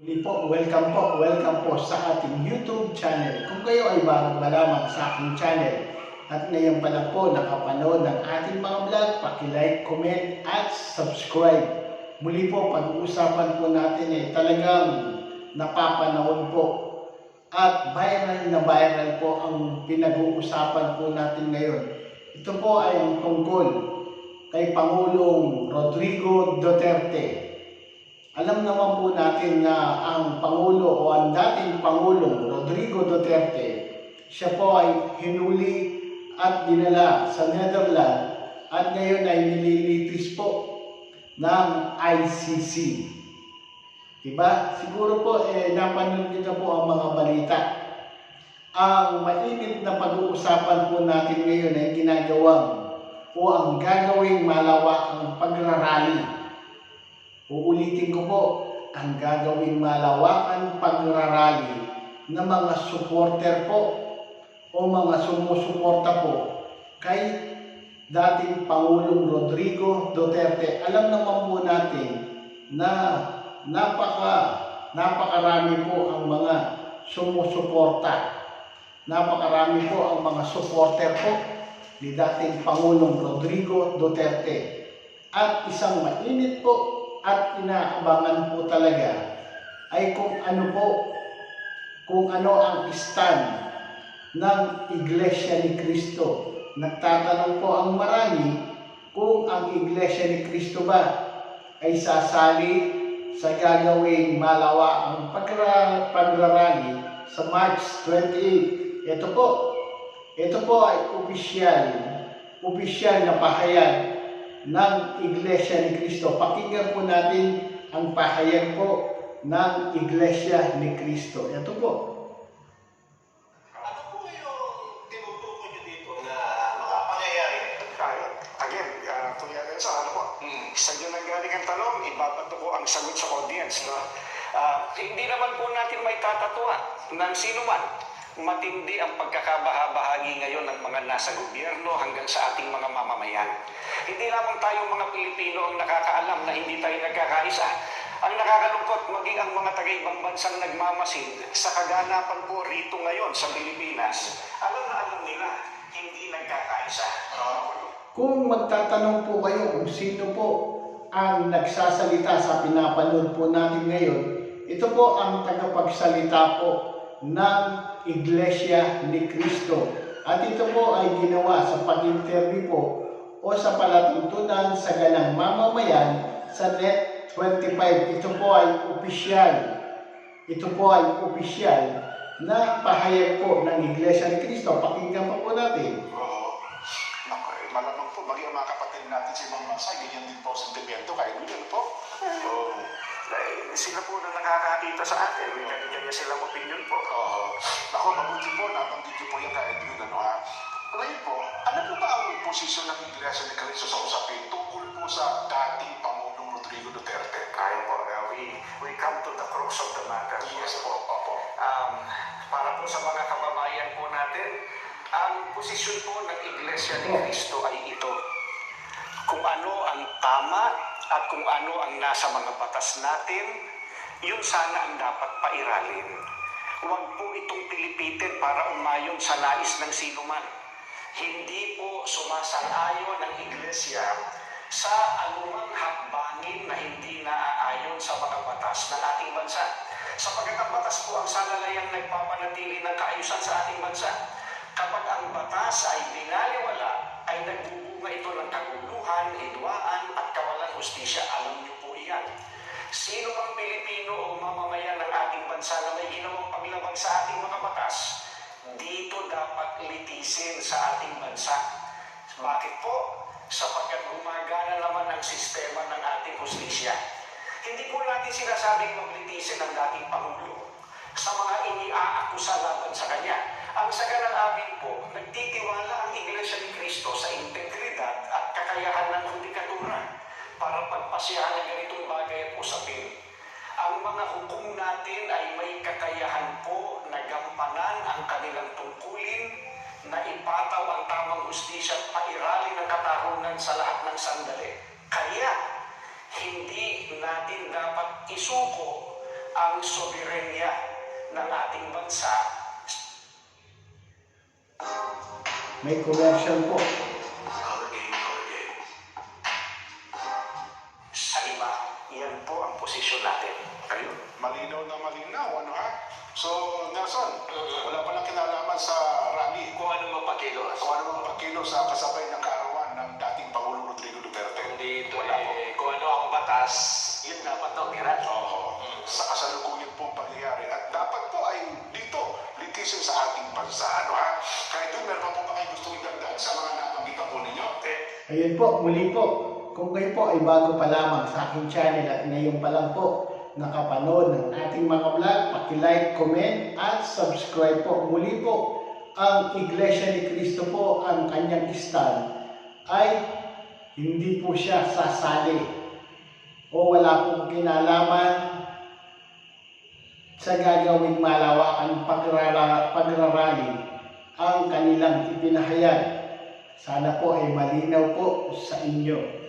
Muli po, welcome po, welcome po sa ating YouTube channel. Kung kayo ay bagong malamang sa aking channel at ngayon pa po nakapanood ng ating mga vlog, paki-like, comment at subscribe. Muli po, pag-uusapan po natin eh talagang napapanahon po at viral na viral po ang pinag-uusapan po natin ngayon. Ito po ay ang tungkol kay Pangulong Rodrigo Duterte. Alam naman po natin na ang Pangulo o ang dating Pangulong Rodrigo Duterte, siya po ay hinuli at dinala sa Netherlands at ngayon ay nililitis po ng ICC. Diba? Siguro po eh, napanood niyo na po ang mga balita. Ang mainit na pag-uusapan po natin ngayon ay ginagawang o ang gagawing malawakang pagrarally Uulitin ko po, ang gagawing malawakan pagrarally ng mga supporter po o mga sumusuporta po kay dating Pangulong Rodrigo Duterte. Alam naman po natin na napaka napakarami po ang mga sumusuporta. Napakarami po ang mga supporter po ni dating Pangulong Rodrigo Duterte. At isang mainit po at inaabangan po talaga ay kung ano po, kung ano ang stand ng Iglesia ni Cristo. Nagtatanong po ang marami kung ang Iglesia ni Cristo ba ay sasali sa gagawing malawa ang pagra pagrarally sa March 28. Ito po, ito po ay opisyal, opisyal na pahayag ng Iglesia ni Cristo. Pakinggan po natin ang pahayag po ng Iglesia ni Cristo. Ito po. Ano po yung tinutukoy nyo dito na makapangyayari? Again, uh, Kuya Renzo, ano po? Hmm. Sa dyan ang galing ang tanong, ibabato ko ang sagot sa audience. No? Ah, hindi naman po natin may tatatwa ng sino man. Matindi ang pagkakabahabahagi ngayon ng mga nasa gobyerno hanggang sa ating mga mamamayan. Hindi lamang tayong mga Pilipino ang nakakaalam na hindi tayo nagkakaisa. Ang nakakalungkot, maging ang mga taga-ibang bansang nagmamasid sa kaganapan po rito ngayon sa Pilipinas, alam na alam nila, hindi nagkakaisa. Kung magtatanong po kayo kung sino po ang nagsasalita sa pinapanood po natin ngayon, ito po ang tagapagsalita po ng Iglesia ni Cristo. At ito po ay ginawa sa pag-interview po o sa palatuntunan sa ganang mamamayan sa NET 25. Ito po ay opisyal. Ito po ay opisyal na pahayag po ng Iglesia ni Cristo. Pakinggan pa po natin. Oo. Naku, eh, malamang po, maging ang mga kapatid natin sa ibang bansa, ganyan din po sentimento kay William po. Sila po na nakakakita sa atin, may kanya-kanya silang opinion po. Oo. Ako, mabuti po, nabanggit niyo po yung kay Edwin, ano ha? Ngayon po, ano po ba ang posisyon ng Iglesia ni Cristo sa usapin tungkol po sa dating Pangulong Rodrigo Duterte? Kaya po, uh, we, we come to the crux of the matter. Yes po, opo. Um, para po sa mga kababayan po natin, ang posisyon po ng Iglesia ni Cristo ay ito. Kung ano ang tama at kung ano ang nasa mga batas natin, yun sana ang dapat pairalin. Huwag po itong pilipitin para umayon sa nais ng sino man. Hindi po sumasang-ayon ang Iglesia sa anumang hakbangin na hindi naaayon sa mga batas ng ating bansa. Sapagkat ang batas po ang salalayang nagpapanatili ng kaayusan sa ating bansa. Kapag ang batas ay binaliwala, ay nagbubunga ito ng kaguluhan, hidwaan at kawalang hustisya. Alam niyo po iyan. Sino mang Pilipino o mamamayan ng ating bansa na may ginawang paglabag sa ating mga batas, dito dapat litisin sa ating bansa. Bakit po? Sapagkat gumagana naman ang sistema ng ating hustisya. Hindi po natin sinasabing maglitisin ng dating Pangulo sa mga iniaakusa laban sa kanya. Ang saganang amin po, nagtitiwala ang Iglesia ni Cristo sa integridad at kakayahan ng judikatura para pagpasyahan ng ganitong bagay at usapin. Ang mga hukom natin ay may kakayahan po na gampanan ang kanilang tungkulin na ipataw ang tamang hustisya at pairali ng katahunan sa lahat ng sandali. Kaya, hindi natin dapat isuko ang soberenya ng ating bansa May commercial po. Posisyon natin. Ayun, malinaw na malinaw, ano ha? So, Nelson, wala palang kinalaman sa rally. Kung ano mapakilos. Kung ano mga pagkilo sa kasabay ng karawan ng dating Pangulong Rodrigo Duterte. Hindi ito Wala po. eh, kung ano ang batas, yun dapat ang meron. Oo, sa kasalukuyan pong pangyayari. At dapat po ay dito, litisin sa ating bansa, ano ha? Kahit doon, meron pa po ba kayo gustong idagdag sa mga nabanggit po ninyo? Eh, Ayun po, muli po. Kung kayo po ay bago pa lamang sa aking channel at ngayon pa lang po nakapanood ng ating mga vlog, paki-like, comment at subscribe po. Muli po, ang Iglesia ni Cristo po, ang kanyang stand ay hindi po siya sasali o wala pong kinalaman sa gagawing malawakan pagrara, pagrarally ang kanilang ipinahayag. Sana po ay malinaw po sa inyo.